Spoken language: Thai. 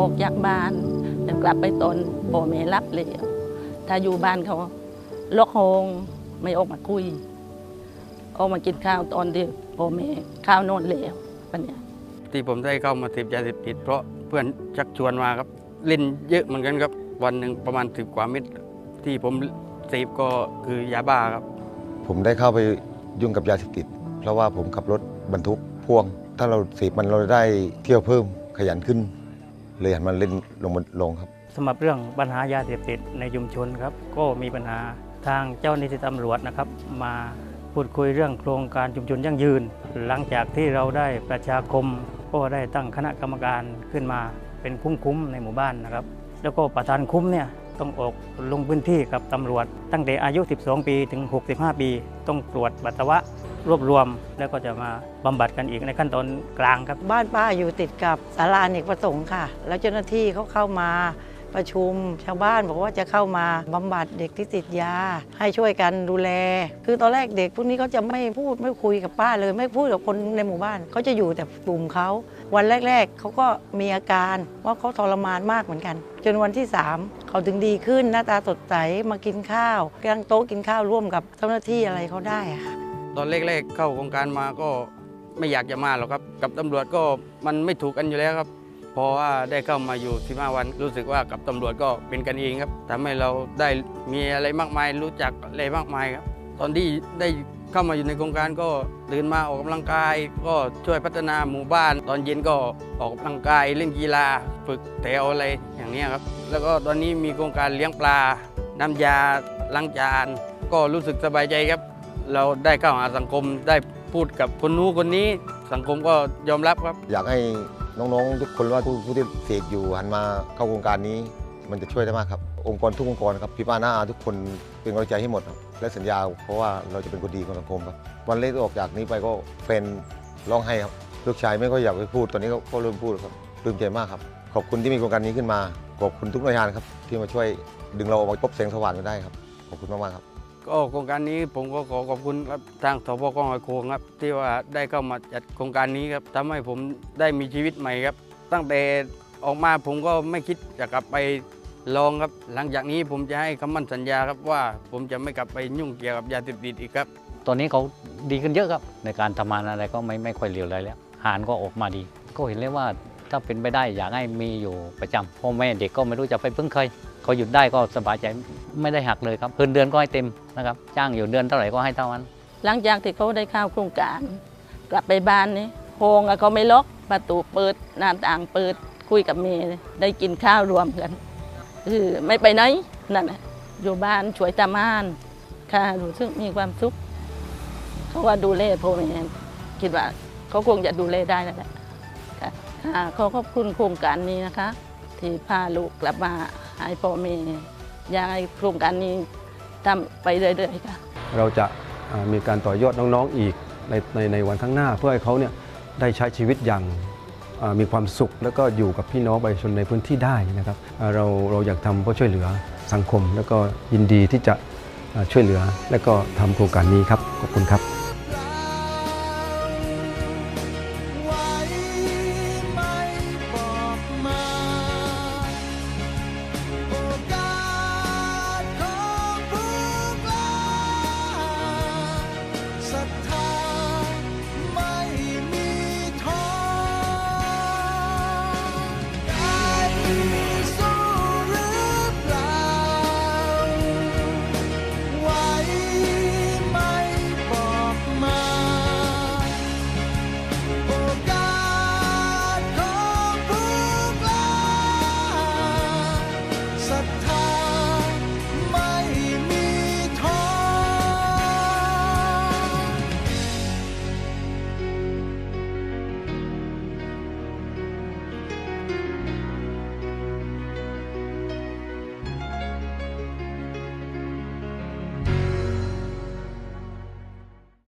ออกจากบ้านจะกลับไปตอนพ่อแม่รับเลยถ้าอยู่บ้านเขาล็อกห้องไม่ออกมาคุย ออกมากินข้าวตอนที่พ่อแม่ข้าวนอนแล้วปัญญาที่ผมได้เข้ามาเสพยาเสพติดเพราะเพื่อนชักชวนมาครับ เล่นเยอะเหมือนกันครับ วันหนึ่งประมาณสิบกว่าเม็ดที่ผมเสพก็คือยาบ้าครับ ผมได้เข้าไปยุ่งกับยาเสพติด เพราะว่าผมขับรถบรรทุกพ่วง ถ้าเราเสพมันเราได้เที่ยวเพิ่ม ขยันขึ้น เลยหันมาเล่นลงลงครับสำหรับเรื่องปัญหายาเสพติดในชุมชนครับ ก็มีปัญหาทางเจ้าหน้าที่ตำรวจนะครับ มาพูดคุยเรื่องโครงการชุมชนยั่งยืน หลังจากที่เราได้ประชาคม ก็ได้ตั้งคณะกรรมการขึ้นมาเป็นคุ้มๆในหมู่บ้านนะครับ แล้วก็ประธานคุ้มเนี่ยต้องออกลงพื้นที่กับตำรวจ ตั้งแต่อายุ 12 ปีถึง 65 ปี ต้องตรวจปัสสาวะ รวบรวมแล้วก็จะมาบำบัดกันอีกในขั้นตอนกลางครับ บ้านป้าอยู่ติดกับศาลาอเนกประสงค์ค่ะ แล้วเจ้าหน้าที่เขาเข้ามาประชุมชาวบ้านบอกว่าจะเข้ามาบำบัดเด็กที่ติดยา ให้ช่วยกันดูแล คือตอนแรกเด็กพวกนี้เขาจะไม่พูดไม่คุยกับป้าเลย ไม่พูดกับคนในหมู่บ้านเขาจะอยู่แต่กลุ่มเขาวันแรก ๆเขาก็มีอาการว่าเขาทรมานมากเหมือนกัน จนวันที่ 3 เขาถึงดีขึ้นหน้าตาสดใสมากินข้าวกางโต๊ะกินข้าวร่วมกับเจ้าหน้าที่อะไรเขาได้ค่ะ ตอนแรกๆเข้าโครงการมาก็ไม่อยากจะมาหรอกครับ กับตำรวจก็มันไม่ถูกกันอยู่แล้วครับเพราะว่าได้เข้ามาอยู่15วัน รู้สึกว่ากับตำรวจก็เป็นกันเองครับทำให้เราได้มีอะไรมากมาย รู้จักอะไรมากมายครับ ตอนที่ได้เข้ามาอยู่ในโครงการก็ตื่นมาออกกำลังกาย ก็ช่วยพัฒนาหมู่บ้าน ตอนเย็นก็ออกกำลังกายเล่นกีฬา ฝึกแถวอะไรอย่างนี้ครับ แล้วก็ตอนนี้มีโครงการเลี้ยงปลา น้ำยาล้างจาน ก็รู้สึกสบายใจครับ เราได้เข้าหาสังคมได้พูดกับคนนู้นคนนี้สังคมก็ยอมรับครับ อยากให้น้องๆ ทุกคนว่าผู้ผู้ที่เสพอยู่หันมาเข้าโครงการนี้ มันจะช่วยได้มากครับ องค์กรทุกองค์กรครับพี่ป้าน้าอาทุกคนเป็นกำลังใจให้หมดครับและสัญญาเพราะว่าเราจะเป็นคนดีของสังคมครับวันแรกออกจากนี้ไปก็เป็นร้องไห้ครับลูกชายไม่ค่อยอยากไปพูดตอนนี้ก็ก็เริ่มพูดครับปลื้มใจมากครับ ขอบคุณที่มีโครงการนี้ขึ้นมาขอบคุณทุกหน่วยงานครับที่มาช่วยดึงเราออกมาพบแสงสว่างกันได้ครับขอบคุณมากๆครับ ก็โครงการนี้ผมก็ขอขอบคุณครับทางสพกองหอยโขงครับ ที่ว่าได้เข้ามาจัดโครงการนี้ครับทำให้ผมได้มีชีวิตใหม่ครับ ตั้งแต่ออกมาผมก็ไม่คิดจะกลับไปลองครับ หลังจากนี้ผมจะให้คำมั่นสัญญาครับว่าผมจะไม่กลับไปยุ่งเกี่ยวกับยาเสพติดอีกครับ ตอนนี้เขาดีขึ้นเยอะครับ ในการทำงานอะไรก็ไม่ไม่ค่อยเร็วเลยแล้วหารก็ออกมาดี ก็เห็นเลยว่าถ้าเป็นไปได้อยากให้มีอยู่ประจำพ่อแม่เด็กก็ไม่รู้จะไปพึ่งใคร เขาหยุดได้ก็สบายใจไม่ได้หักเลยครับเพิ่นเดือนก็ให้เต็มนะครับ จ้างอยู่เดือนเท่าไหร่ก็ให้เท่านั้น หลังจากที่เขาได้เข้าโครงการ กลับไปบ้านนี่โฮงเขาไม่ล็อกประตูเปิดหน้าต่างเปิดคุยกับเมย์ได้กินข้าวรวมกันคือไม่ไปไหนนั่นแหละอยู่บ้านช่วยตามานค่ะรู้สึกมีความสุขเขาว่าดูแลพ่อแม่คิดว่าเขาคงจะดูแลได้แหละค่ะค่ะขอขอบคุณโครงการนี้นะคะ ที่พาลูกกลับมา ให้พ่อแม่อยากให้โครงการนี้ทำไปเรื่อยๆค่ะ เราจะมีการต่อยอดน้องๆอีกในในในวันข้างหน้า เพื่อให้เขาเนี่ยได้ใช้ชีวิตอย่างมีความสุข แล้วก็อยู่กับพี่น้องประชาชนในพื้นที่ได้นะครับเราเราอยากทำเพื่อช่วยเหลือสังคม แล้วก็ยินดีที่จะช่วยเหลือ และก็ทำโครงการนี้ครับขอบคุณครับ